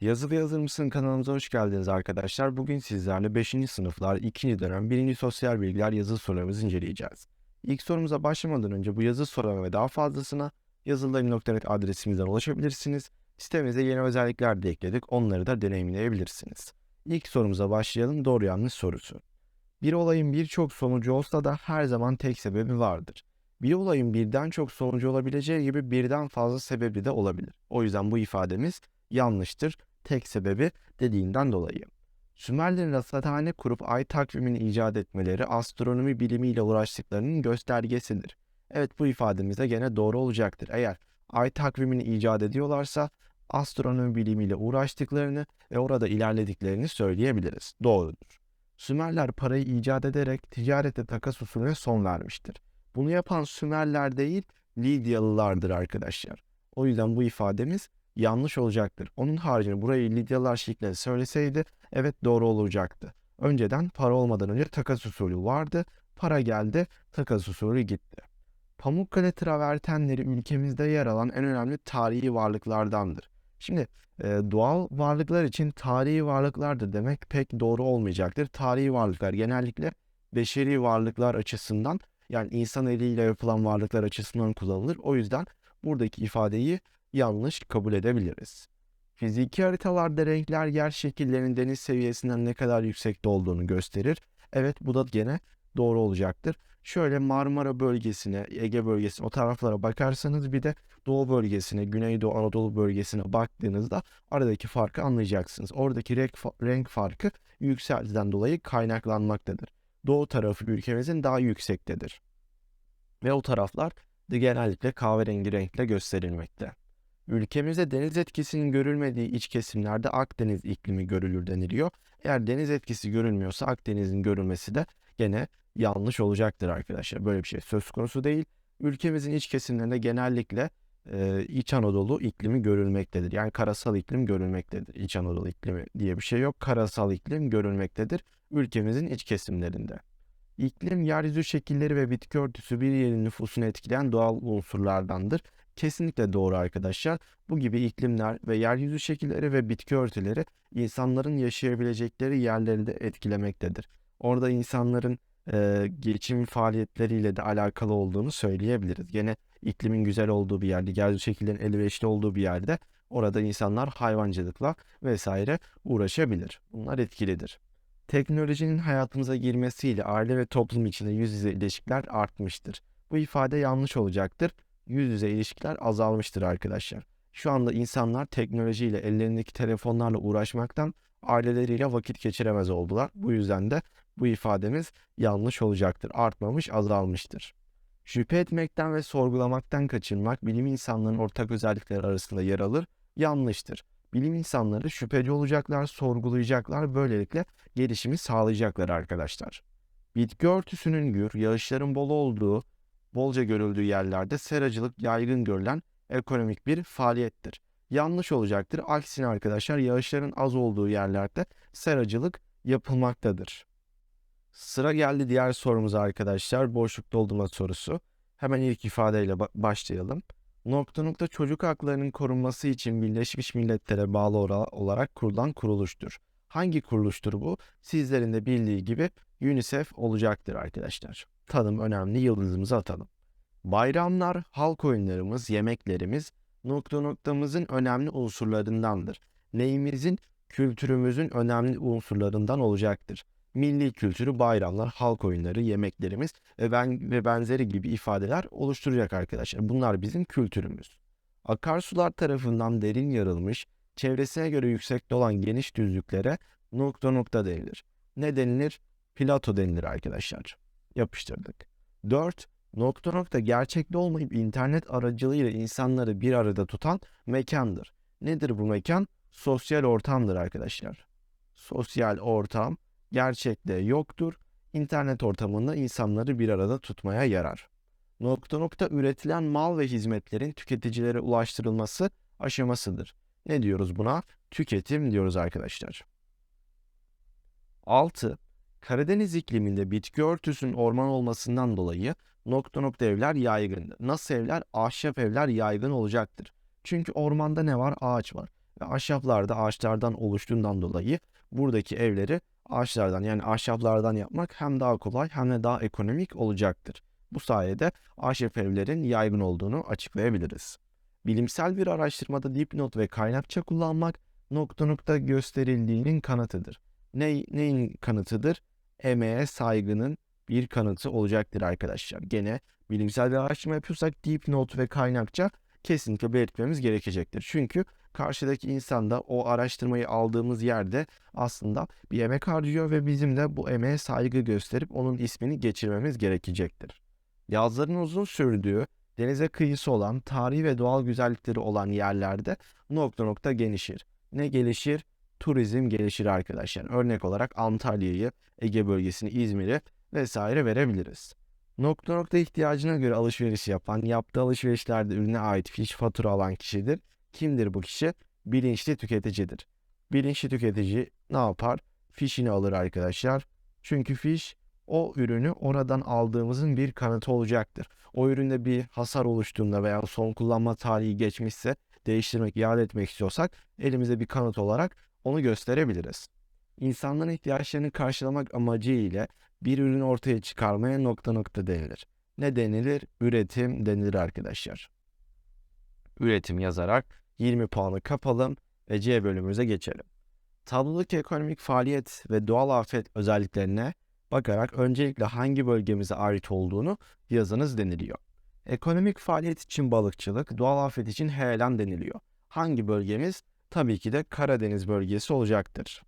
Yazılı Yazır mısın kanalımıza hoş geldiniz arkadaşlar. Bugün sizlerle 5. sınıflar 2. dönem 1. sosyal bilgiler yazılı sorularımızı inceleyeceğiz. İlk sorumuza başlamadan önce bu yazı sorularına ve daha fazlasına yazılılarım.net adresimizden ulaşabilirsiniz. Sitemize yeni özellikler de ekledik. Onları da deneyimleyebilirsiniz. İlk sorumuza başlayalım. Doğru yanlış sorusu. Bir olayın birçok sonucu olsa da her zaman tek sebebi vardır. Bir olayın birden çok sonucu olabileceği gibi birden fazla sebebi de olabilir. O yüzden bu ifademiz yanlıştır tek sebebi dediğinden dolayı. Sümerlerin rasathane kurup ay takvimini icat etmeleri astronomi bilimiyle uğraştıklarının göstergesidir. Evet bu ifademiz de gene doğru olacaktır. Eğer ay takvimini icat ediyorlarsa astronomi bilimiyle uğraştıklarını ve orada ilerlediklerini söyleyebiliriz. Doğrudur. Sümerler parayı icat ederek ticarete takas usulüne son vermiştir. Bunu yapan Sümerler değil Lidyalılardır arkadaşlar. O yüzden bu ifademiz yanlış olacaktır. Onun haricinde burayı Lidyalılar şeklinde söyleseydi evet doğru olacaktı. Önceden para olmadan önce takas usulü vardı. Para geldi, takas usulü gitti. Pamukkale travertenleri ülkemizde yer alan en önemli tarihi varlıklardandır. Şimdi e, doğal varlıklar için tarihi varlıklardır demek pek doğru olmayacaktır. Tarihi varlıklar genellikle beşeri varlıklar açısından yani insan eliyle yapılan varlıklar açısından kullanılır. O yüzden buradaki ifadeyi yanlış kabul edebiliriz. Fiziki haritalarda renkler yer şekillerinin deniz seviyesinden ne kadar yüksekte olduğunu gösterir. Evet bu da gene doğru olacaktır. Şöyle Marmara bölgesine, Ege bölgesine o taraflara bakarsanız bir de Doğu bölgesine, Güneydoğu Anadolu bölgesine baktığınızda aradaki farkı anlayacaksınız. Oradaki renk, renk farkı yükseltiden dolayı kaynaklanmaktadır. Doğu tarafı ülkemizin daha yüksektedir. Ve o taraflar genellikle kahverengi renkle gösterilmekte. Ülkemizde deniz etkisinin görülmediği iç kesimlerde Akdeniz iklimi görülür deniliyor. Eğer deniz etkisi görülmüyorsa Akdeniz'in görülmesi de gene yanlış olacaktır arkadaşlar. Böyle bir şey söz konusu değil. Ülkemizin iç kesimlerinde genellikle e, İç Anadolu iklimi görülmektedir. Yani karasal iklim görülmektedir. İç Anadolu iklimi diye bir şey yok. Karasal iklim görülmektedir ülkemizin iç kesimlerinde. İklim, yeryüzü şekilleri ve bitki örtüsü bir yerin nüfusunu etkileyen doğal unsurlardandır. Kesinlikle doğru arkadaşlar. Bu gibi iklimler ve yeryüzü şekilleri ve bitki örtüleri insanların yaşayabilecekleri yerleri de etkilemektedir. Orada insanların e, geçim faaliyetleriyle de alakalı olduğunu söyleyebiliriz. Gene iklimin güzel olduğu bir yerde, yeryüzü şekillerinin elverişli olduğu bir yerde orada insanlar hayvancılıkla vesaire uğraşabilir. Bunlar etkilidir. Teknolojinin hayatımıza girmesiyle aile ve toplum içinde yüz yüze ilişkiler artmıştır. Bu ifade yanlış olacaktır. Yüz yüze ilişkiler azalmıştır arkadaşlar. Şu anda insanlar teknolojiyle ellerindeki telefonlarla uğraşmaktan aileleriyle vakit geçiremez oldular. Bu yüzden de bu ifademiz yanlış olacaktır. Artmamış, azalmıştır. Şüphe etmekten ve sorgulamaktan kaçınmak bilim insanlarının ortak özellikleri arasında yer alır. Yanlıştır. Bilim insanları şüpheci olacaklar, sorgulayacaklar, böylelikle gelişimi sağlayacaklar arkadaşlar. Bitki örtüsünün gür, yağışların bol olduğu, bolca görüldüğü yerlerde seracılık yaygın görülen ekonomik bir faaliyettir. Yanlış olacaktır. Aksine arkadaşlar yağışların az olduğu yerlerde seracılık yapılmaktadır. Sıra geldi diğer sorumuza arkadaşlar. Boşluk doldurma sorusu. Hemen ilk ifadeyle ba- başlayalım. Nokta nokta çocuk haklarının korunması için Birleşmiş Milletler'e bağlı olarak kurulan kuruluştur. Hangi kuruluştur bu? Sizlerin de bildiği gibi UNICEF olacaktır arkadaşlar. Tanım önemli yıldızımızı atalım. Bayramlar, halk oyunlarımız, yemeklerimiz nokta noktamızın önemli unsurlarındandır. Neyimizin, kültürümüzün önemli unsurlarından olacaktır. Milli kültürü, bayramlar, halk oyunları, yemeklerimiz ve, ben, ve benzeri gibi ifadeler oluşturacak arkadaşlar. Bunlar bizim kültürümüz. Akarsular tarafından derin yarılmış, çevresine göre yüksekte olan geniş düzlüklere nokta nokta denilir. Ne denilir? Plato denilir arkadaşlar. Yapıştırdık. 4. Nokta nokta gerçekte olmayıp internet aracılığıyla insanları bir arada tutan mekandır. Nedir bu mekan? Sosyal ortamdır arkadaşlar. Sosyal ortam gerçekte yoktur. İnternet ortamında insanları bir arada tutmaya yarar. Nokta nokta üretilen mal ve hizmetlerin tüketicilere ulaştırılması aşamasıdır. Ne diyoruz buna? Tüketim diyoruz arkadaşlar. 6. Karadeniz ikliminde bitki örtüsünün orman olmasından dolayı nokta nokta evler yaygındır. Nasıl evler? Ahşap evler yaygın olacaktır. Çünkü ormanda ne var? Ağaç var. ve ahşaplar da ağaçlardan oluştuğundan dolayı buradaki evleri ağaçlardan yani ahşaplardan yapmak hem daha kolay hem de daha ekonomik olacaktır. Bu sayede ahşap evlerin yaygın olduğunu açıklayabiliriz. Bilimsel bir araştırmada dipnot ve kaynakça kullanmak nokta nokta gösterildiğinin kanıtıdır. Ne, neyin kanıtıdır? Emeğe saygının bir kanıtı olacaktır arkadaşlar. Gene bilimsel bir araştırma yapıyorsak dipnot ve kaynakça kesinlikle belirtmemiz gerekecektir. Çünkü karşıdaki insan da o araştırmayı aldığımız yerde aslında bir emek harcıyor ve bizim de bu emeğe saygı gösterip onun ismini geçirmemiz gerekecektir. Yazların uzun sürdüğü, denize kıyısı olan, tarihi ve doğal güzellikleri olan yerlerde nokta nokta gelişir. Ne gelişir? Turizm gelişir arkadaşlar. Örnek olarak Antalya'yı, Ege bölgesini, İzmir'i vesaire verebiliriz. Nokta nokta ihtiyacına göre alışveriş yapan, yaptığı alışverişlerde ürüne ait fiş fatura alan kişidir. Kimdir bu kişi? Bilinçli tüketicidir. Bilinçli tüketici ne yapar? Fişini alır arkadaşlar. Çünkü fiş o ürünü oradan aldığımızın bir kanıtı olacaktır. O üründe bir hasar oluştuğunda veya son kullanma tarihi geçmişse değiştirmek, iade etmek istiyorsak elimizde bir kanıt olarak onu gösterebiliriz. İnsanların ihtiyaçlarını karşılamak amacı ile bir ürün ortaya çıkarmaya nokta nokta denilir. Ne denilir? Üretim denilir arkadaşlar. Üretim yazarak 20 puanı kapalım ve C bölümümüze geçelim. Tablodaki ekonomik faaliyet ve doğal afet özelliklerine bakarak öncelikle hangi bölgemize ait olduğunu yazınız deniliyor. Ekonomik faaliyet için balıkçılık, doğal afet için heyelan deniliyor. Hangi bölgemiz? Tabii ki de Karadeniz bölgesi olacaktır.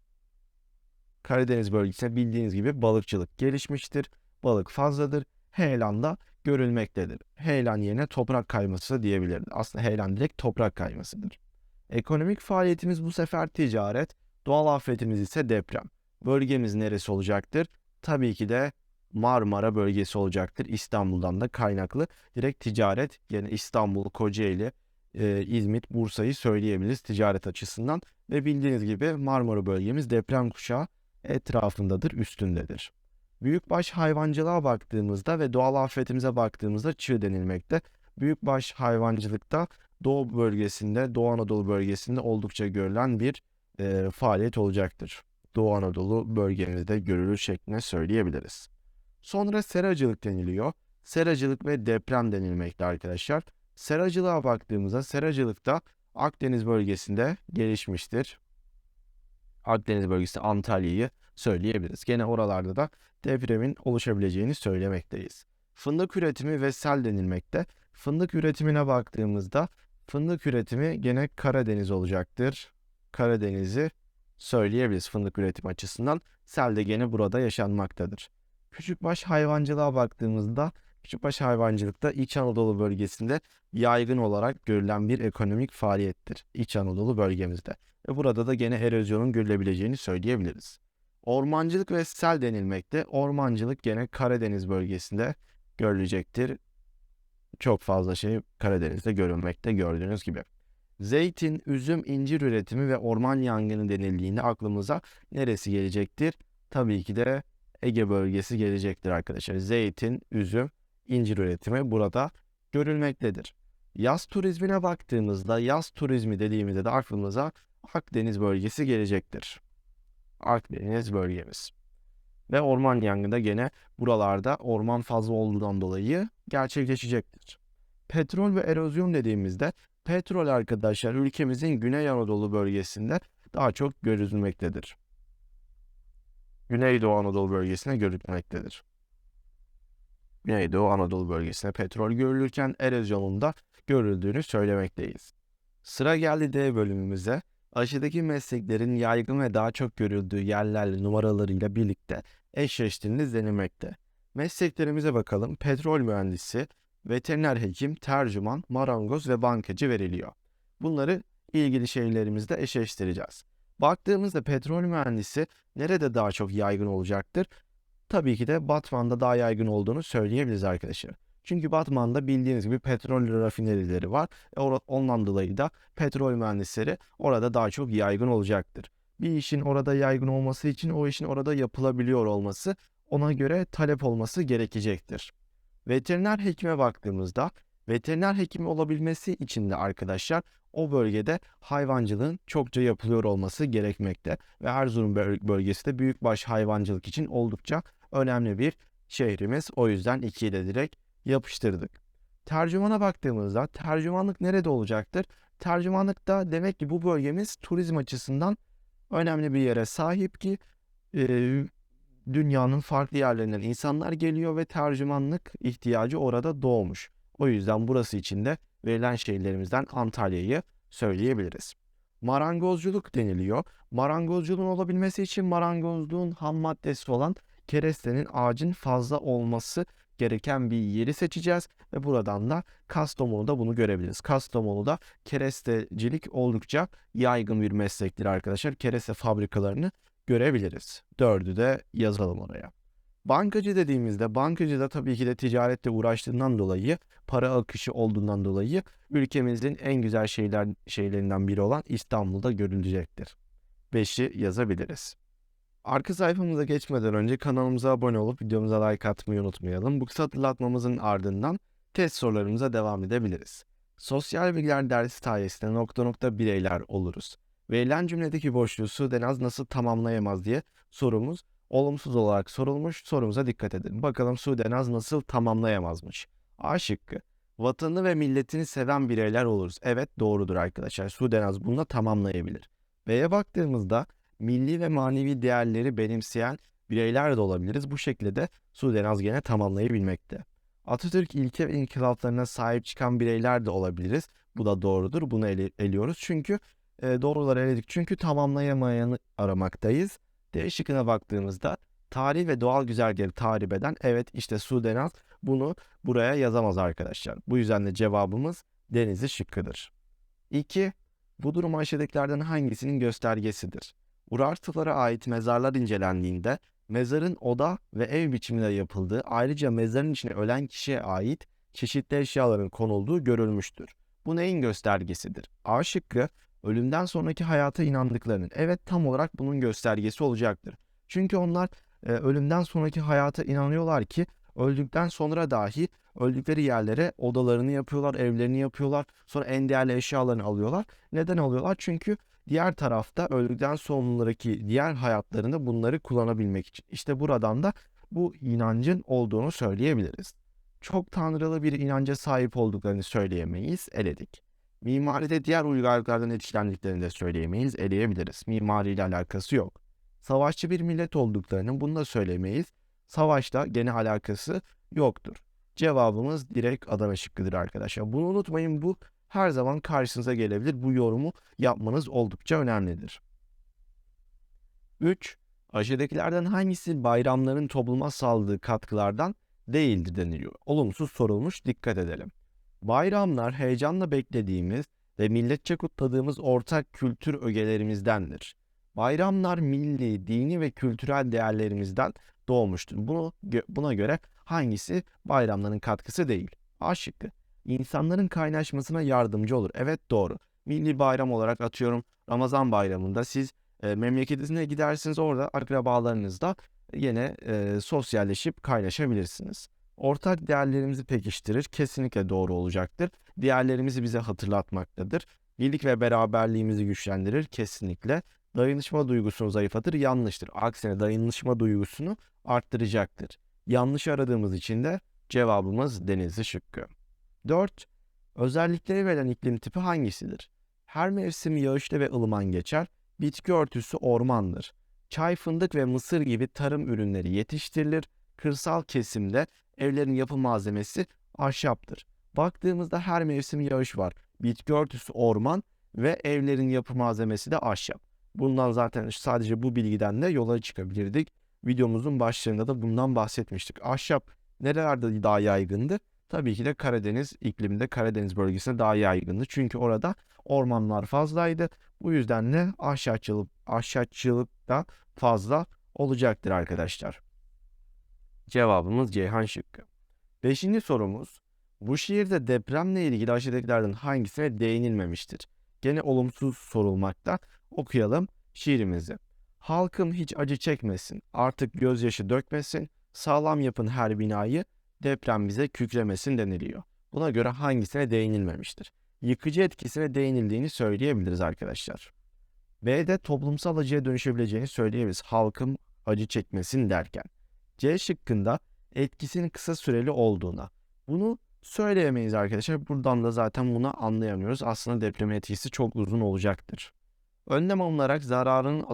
Karadeniz bölgesinde bildiğiniz gibi balıkçılık gelişmiştir. Balık fazladır. Heyelan da görülmektedir. Heyelan yerine toprak kayması diyebiliriz. Aslında heyelan direkt toprak kaymasıdır. Ekonomik faaliyetimiz bu sefer ticaret, doğal afetimiz ise deprem. Bölgemiz neresi olacaktır? Tabii ki de Marmara bölgesi olacaktır. İstanbul'dan da kaynaklı direkt ticaret yani İstanbul, Kocaeli, e, İzmit, Bursa'yı söyleyebiliriz ticaret açısından. Ve bildiğiniz gibi Marmara bölgemiz deprem kuşağı etrafındadır, üstündedir. Büyükbaş hayvancılığa baktığımızda ve doğal afetimize baktığımızda çığ denilmekte. Büyükbaş hayvancılıkta Doğu bölgesinde, Doğu Anadolu bölgesinde oldukça görülen bir e, faaliyet olacaktır. Doğu Anadolu bölgemizde görülür şeklinde söyleyebiliriz. Sonra seracılık deniliyor. Seracılık ve deprem denilmekte arkadaşlar. Seracılığa baktığımızda seracılıkta Akdeniz bölgesinde gelişmiştir. Akdeniz bölgesi Antalya'yı söyleyebiliriz. Gene oralarda da depremin oluşabileceğini söylemekteyiz. Fındık üretimi ve sel denilmekte. Fındık üretimine baktığımızda fındık üretimi gene Karadeniz olacaktır. Karadeniz'i söyleyebiliriz fındık üretim açısından. Sel de gene burada yaşanmaktadır. Küçükbaş hayvancılığa baktığımızda küçükbaş hayvancılıkta İç Anadolu bölgesinde yaygın olarak görülen bir ekonomik faaliyettir. İç Anadolu bölgemizde. Ve burada da gene erozyonun görülebileceğini söyleyebiliriz. Ormancılık ve sel denilmekte. Ormancılık gene Karadeniz bölgesinde görülecektir. Çok fazla şey Karadeniz'de görülmekte gördüğünüz gibi. Zeytin, üzüm, incir üretimi ve orman yangını denildiğinde aklımıza neresi gelecektir? Tabii ki de Ege bölgesi gelecektir arkadaşlar. Zeytin, üzüm, incir üretimi burada görülmektedir. Yaz turizmine baktığımızda yaz turizmi dediğimizde de aklımıza Akdeniz bölgesi gelecektir. Akdeniz bölgemiz. Ve orman yangını da gene buralarda orman fazla olduğundan dolayı gerçekleşecektir. Petrol ve erozyon dediğimizde petrol arkadaşlar ülkemizin Güney Anadolu bölgesinde daha çok görülmektedir. Güneydoğu Anadolu bölgesine görülmektedir. Güneydoğu Anadolu bölgesinde petrol görülürken erozyonun görüldüğünü söylemekteyiz. Sıra geldi D bölümümüze. Aşağıdaki mesleklerin yaygın ve daha çok görüldüğü yerlerle numaralarıyla birlikte eşleştiğini denilmekte. Mesleklerimize bakalım. Petrol mühendisi, veteriner hekim, tercüman, marangoz ve bankacı veriliyor. Bunları ilgili şeylerimizde eşleştireceğiz. Baktığımızda petrol mühendisi nerede daha çok yaygın olacaktır? Tabii ki de Batman'da daha yaygın olduğunu söyleyebiliriz arkadaşlar. Çünkü Batman'da bildiğiniz gibi petrol rafinerileri var. E ondan dolayı da petrol mühendisleri orada daha çok yaygın olacaktır. Bir işin orada yaygın olması için o işin orada yapılabiliyor olması ona göre talep olması gerekecektir. Veteriner hekime baktığımızda veteriner hekimi olabilmesi için de arkadaşlar o bölgede hayvancılığın çokça yapılıyor olması gerekmekte ve Erzurum böl- bölgesi de büyükbaş hayvancılık için oldukça önemli bir şehrimiz. O yüzden ikiyi de direkt yapıştırdık. Tercümana baktığımızda tercümanlık nerede olacaktır? Tercümanlıkta demek ki bu bölgemiz turizm açısından önemli bir yere sahip ki e, dünyanın farklı yerlerinden insanlar geliyor ve tercümanlık ihtiyacı orada doğmuş. O yüzden burası için de verilen şehirlerimizden Antalya'yı söyleyebiliriz. Marangozculuk deniliyor. Marangozculuğun olabilmesi için marangozluğun ham maddesi olan kerestenin ağacın fazla olması gereken bir yeri seçeceğiz ve buradan da Kastamonu'da bunu görebiliriz. Kastamonu'da kerestecilik oldukça yaygın bir meslektir arkadaşlar. Kereste fabrikalarını görebiliriz. Dördü de yazalım oraya. Bankacı dediğimizde bankacı da tabii ki de ticarette uğraştığından dolayı para akışı olduğundan dolayı ülkemizin en güzel şeyler şeylerinden biri olan İstanbul'da görülecektir. 5'i yazabiliriz. Arka sayfamıza geçmeden önce kanalımıza abone olup videomuza like atmayı unutmayalım. Bu kısa hatırlatmamızın ardından test sorularımıza devam edebiliriz. Sosyal bilgiler dersi sayesinde nokta nokta bireyler oluruz. Verilen cümledeki boşluğu Sudenaz nasıl tamamlayamaz diye sorumuz olumsuz olarak sorulmuş. Sorumuza dikkat edin. Bakalım Sudenaz nasıl tamamlayamazmış. A şıkkı. Vatanı ve milletini seven bireyler oluruz. Evet doğrudur arkadaşlar. Sudenaz bunu da tamamlayabilir. B'ye baktığımızda milli ve manevi değerleri benimseyen bireyler de olabiliriz. Bu şekilde de Sudenaz gene tamamlayabilmekte. Atatürk ilke ve inkılaplarına sahip çıkan bireyler de olabiliriz. Bu da doğrudur. Bunu ele- eliyoruz. Çünkü e, doğruları eledik. Çünkü tamamlayamayanı aramaktayız. D şıkkına baktığımızda tarih ve doğal güzellikleri tahrip eden evet işte Sudenaz bunu buraya yazamaz arkadaşlar. Bu yüzden de cevabımız Denizli şıkkıdır. 2. Bu durum aşağıdakilerden hangisinin göstergesidir? Urartulara ait mezarlar incelendiğinde mezarın oda ve ev biçiminde yapıldığı ayrıca mezarın içine ölen kişiye ait çeşitli eşyaların konulduğu görülmüştür. Bu neyin göstergesidir? A şıkkı ölümden sonraki hayata inandıklarının evet tam olarak bunun göstergesi olacaktır. Çünkü onlar e, ölümden sonraki hayata inanıyorlar ki öldükten sonra dahi öldükleri yerlere odalarını yapıyorlar, evlerini yapıyorlar. Sonra en değerli eşyalarını alıyorlar. Neden alıyorlar? Çünkü diğer tarafta öldükten sonraki diğer hayatlarında bunları kullanabilmek için. İşte buradan da bu inancın olduğunu söyleyebiliriz. Çok tanrılı bir inanca sahip olduklarını söyleyemeyiz, eledik. Mimaride diğer uygarlıklardan etkilendiklerini de söyleyemeyiz, eleyebiliriz. Mimariyle alakası yok. Savaşçı bir millet olduklarını bunu da söylemeyiz. Savaşta gene alakası yoktur. Cevabımız direkt Adana şıkkıdır arkadaşlar. Bunu unutmayın bu her zaman karşınıza gelebilir. Bu yorumu yapmanız oldukça önemlidir. 3. Aşağıdakilerden hangisi bayramların topluma sağladığı katkılardan değildir deniliyor. Olumsuz sorulmuş dikkat edelim. Bayramlar heyecanla beklediğimiz ve milletçe kutladığımız ortak kültür ögelerimizdendir. Bayramlar milli, dini ve kültürel değerlerimizden doğmuştur. Bunu, buna göre hangisi bayramların katkısı değil? A şıkkı. İnsanların kaynaşmasına yardımcı olur. Evet doğru. Milli bayram olarak atıyorum Ramazan bayramında siz e, memleketinize gidersiniz orada akrabalarınızla yine e, sosyalleşip kaynaşabilirsiniz. Ortak değerlerimizi pekiştirir. Kesinlikle doğru olacaktır. Değerlerimizi bize hatırlatmaktadır. Birlik ve beraberliğimizi güçlendirir. Kesinlikle. Dayanışma duygusunu zayıflatır. Yanlıştır. Aksine dayanışma duygusunu arttıracaktır. Yanlış aradığımız için de cevabımız denizli şıkkı. 4. Özellikleri verilen iklim tipi hangisidir? Her mevsim yağışlı ve ılıman geçer. Bitki örtüsü ormandır. Çay, fındık ve mısır gibi tarım ürünleri yetiştirilir. Kırsal kesimde evlerin yapı malzemesi ahşaptır. Baktığımızda her mevsim yağış var. Bitki örtüsü orman ve evlerin yapı malzemesi de ahşap. Bundan zaten sadece bu bilgiden de yola çıkabilirdik. Videomuzun başlarında da bundan bahsetmiştik. Ahşap nerelerde daha yaygındı? Tabii ki de Karadeniz ikliminde Karadeniz bölgesinde daha yaygındı. Çünkü orada ormanlar fazlaydı. Bu yüzden de ahşapçılık, ahşapçılık da fazla olacaktır arkadaşlar. Cevabımız Ceyhan şıkkı. Beşinci sorumuz. Bu şiirde depremle ilgili aşağıdakilerden hangisine değinilmemiştir? Gene olumsuz sorulmakta. Okuyalım şiirimizi. Halkım hiç acı çekmesin, artık gözyaşı dökmesin, sağlam yapın her binayı, deprem bize kükremesin deniliyor. Buna göre hangisine değinilmemiştir? yıkıcı etkisine değinildiğini söyleyebiliriz arkadaşlar. B'de toplumsal acıya dönüşebileceğini söyleyebiliriz. Halkın acı çekmesin derken. C şıkkında etkisinin kısa süreli olduğuna. Bunu söyleyemeyiz arkadaşlar. Buradan da zaten bunu anlayamıyoruz. Aslında deprem etkisi çok uzun olacaktır. Önlem alınarak zararın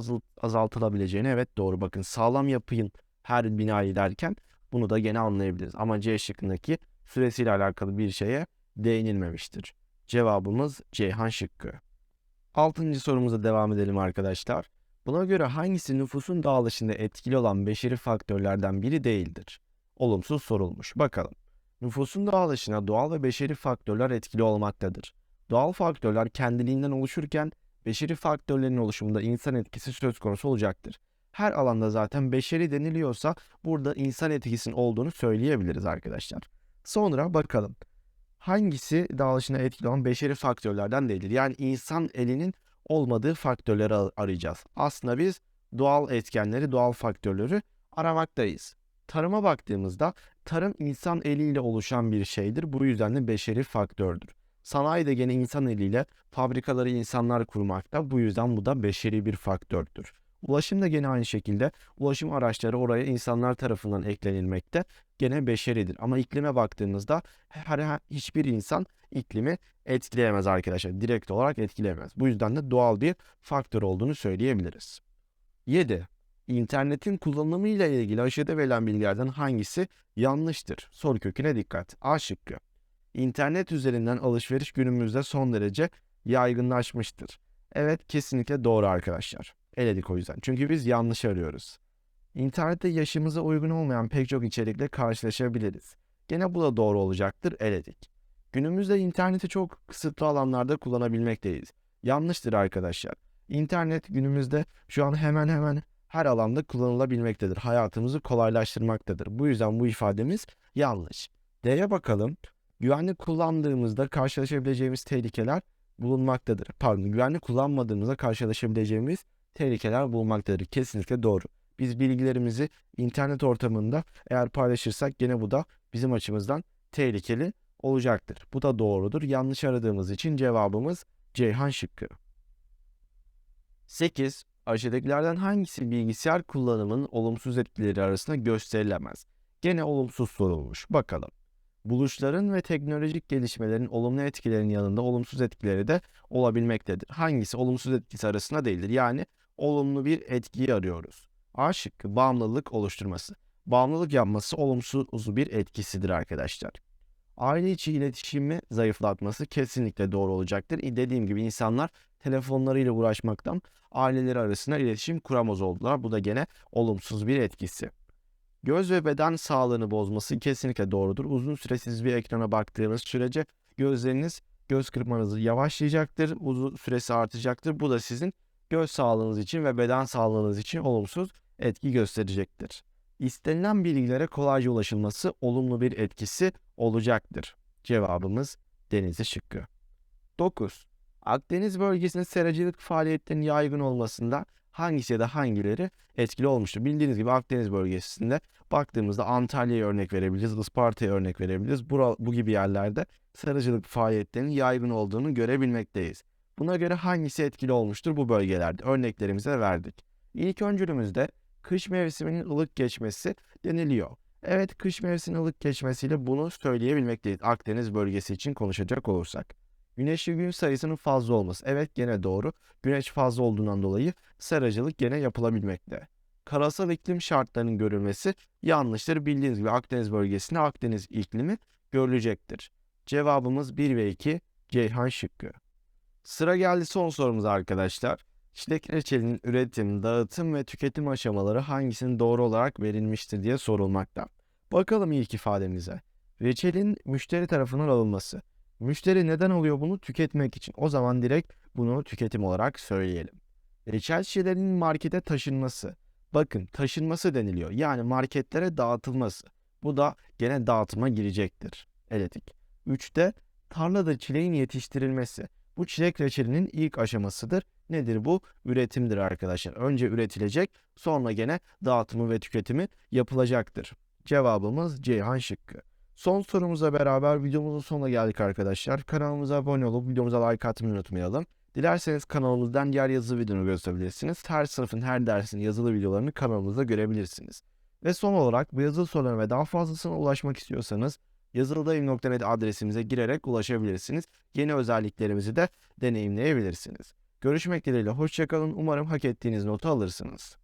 azaltılabileceğini evet doğru bakın. Sağlam yapıyın her binayı derken bunu da gene anlayabiliriz. Ama C şıkkındaki süresiyle alakalı bir şeye değinilmemiştir. Cevabımız Ceyhan şıkkı. Altıncı sorumuza devam edelim arkadaşlar. Buna göre hangisi nüfusun dağılışında etkili olan beşeri faktörlerden biri değildir? Olumsuz sorulmuş. Bakalım. Nüfusun dağılışına doğal ve beşeri faktörler etkili olmaktadır. Doğal faktörler kendiliğinden oluşurken beşeri faktörlerin oluşumunda insan etkisi söz konusu olacaktır. Her alanda zaten beşeri deniliyorsa burada insan etkisinin olduğunu söyleyebiliriz arkadaşlar. Sonra bakalım hangisi dağılışına etkili olan beşeri faktörlerden değildir? Yani insan elinin olmadığı faktörleri arayacağız. Aslında biz doğal etkenleri, doğal faktörleri aramaktayız. Tarıma baktığımızda tarım insan eliyle oluşan bir şeydir. Bu yüzden de beşeri faktördür. Sanayi de gene insan eliyle fabrikaları insanlar kurmakta. Bu yüzden bu da beşeri bir faktördür. Ulaşım da gene aynı şekilde ulaşım araçları oraya insanlar tarafından eklenilmekte. Gene beşeridir. Ama iklime baktığımızda her, hiçbir insan iklimi etkileyemez arkadaşlar. Direkt olarak etkileyemez. Bu yüzden de doğal bir faktör olduğunu söyleyebiliriz. 7. İnternetin kullanımı ile ilgili aşağıda verilen bilgilerden hangisi yanlıştır? Soru köküne dikkat. A şıkkı. İnternet üzerinden alışveriş günümüzde son derece yaygınlaşmıştır. Evet kesinlikle doğru arkadaşlar. Eledik o yüzden. Çünkü biz yanlış arıyoruz. İnternette yaşımıza uygun olmayan pek çok içerikle karşılaşabiliriz. Gene bu da doğru olacaktır. Eledik. Günümüzde interneti çok kısıtlı alanlarda kullanabilmekteyiz. Yanlıştır arkadaşlar. İnternet günümüzde şu an hemen hemen her alanda kullanılabilmektedir. Hayatımızı kolaylaştırmaktadır. Bu yüzden bu ifademiz yanlış. D'ye bakalım. Güvenli kullandığımızda karşılaşabileceğimiz tehlikeler bulunmaktadır. Pardon, güvenli kullanmadığımızda karşılaşabileceğimiz tehlikeler bulunmaktadır. Kesinlikle doğru. Biz bilgilerimizi internet ortamında eğer paylaşırsak gene bu da bizim açımızdan tehlikeli olacaktır. Bu da doğrudur. Yanlış aradığımız için cevabımız Ceyhan şıkkı. 8. Aşağıdakilerden hangisi bilgisayar kullanımının olumsuz etkileri arasında gösterilemez? Gene olumsuz sorulmuş. Bakalım. Buluşların ve teknolojik gelişmelerin olumlu etkilerinin yanında olumsuz etkileri de olabilmektedir. Hangisi olumsuz etkisi arasında değildir? Yani olumlu bir etkiyi arıyoruz. A şıkkı bağımlılık oluşturması. Bağımlılık yapması olumsuz bir etkisidir arkadaşlar. Aile içi iletişimi zayıflatması kesinlikle doğru olacaktır. Dediğim gibi insanlar telefonlarıyla uğraşmaktan aileleri arasında iletişim kuramaz oldular. Bu da gene olumsuz bir etkisi. Göz ve beden sağlığını bozması kesinlikle doğrudur. Uzun süre siz bir ekrana baktığınız sürece gözleriniz göz kırpmanızı yavaşlayacaktır. Uzun süresi artacaktır. Bu da sizin göz sağlığınız için ve beden sağlığınız için olumsuz etki gösterecektir. İstenilen bilgilere kolayca ulaşılması olumlu bir etkisi olacaktır. Cevabımız Denizli şıkkı. 9. Akdeniz bölgesinde seracılık faaliyetlerinin yaygın olmasında hangisi ya da hangileri etkili olmuştur? Bildiğiniz gibi Akdeniz bölgesinde baktığımızda Antalya'ya örnek verebiliriz, Isparta'ya örnek verebiliriz. Bu, bu gibi yerlerde seracılık faaliyetlerinin yaygın olduğunu görebilmekteyiz. Buna göre hangisi etkili olmuştur bu bölgelerde? Örneklerimize verdik. İlk öncülümüzde kış mevsiminin ılık geçmesi deniliyor. Evet kış mevsiminin ılık geçmesiyle bunu söyleyebilmekteyiz Akdeniz bölgesi için konuşacak olursak. Güneşli gün sayısının fazla olması. Evet gene doğru. Güneş fazla olduğundan dolayı seracılık gene yapılabilmekte. Karasal iklim şartlarının görülmesi yanlıştır. Bildiğiniz gibi Akdeniz bölgesinde Akdeniz iklimi görülecektir. Cevabımız 1 ve 2 Ceyhan şıkkı. Sıra geldi son sorumuz arkadaşlar. Çilek reçelinin üretim, dağıtım ve tüketim aşamaları hangisinin doğru olarak verilmiştir diye sorulmakta. Bakalım ilk ifademize. Reçelin müşteri tarafından alınması. Müşteri neden alıyor bunu? Tüketmek için. O zaman direkt bunu tüketim olarak söyleyelim. Reçel şişelerinin markete taşınması. Bakın taşınması deniliyor. Yani marketlere dağıtılması. Bu da gene dağıtıma girecektir. Eledik. 3'te tarlada çileğin yetiştirilmesi. Bu çilek reçelinin ilk aşamasıdır. Nedir bu? Üretimdir arkadaşlar. Önce üretilecek, sonra gene dağıtımı ve tüketimi yapılacaktır. Cevabımız Ceyhan şıkkı. Son sorumuza beraber videomuzun sonuna geldik arkadaşlar. Kanalımıza abone olup videomuza like atmayı unutmayalım. Dilerseniz kanalımızdan diğer yazılı videonu gösterebilirsiniz. Her sınıfın her dersin yazılı videolarını kanalımızda görebilirsiniz. Ve son olarak bu yazılı sorulara ve daha fazlasına ulaşmak istiyorsanız yazılıdayım.net adresimize girerek ulaşabilirsiniz. Yeni özelliklerimizi de deneyimleyebilirsiniz. Görüşmek dileğiyle hoşçakalın. Umarım hak ettiğiniz notu alırsınız.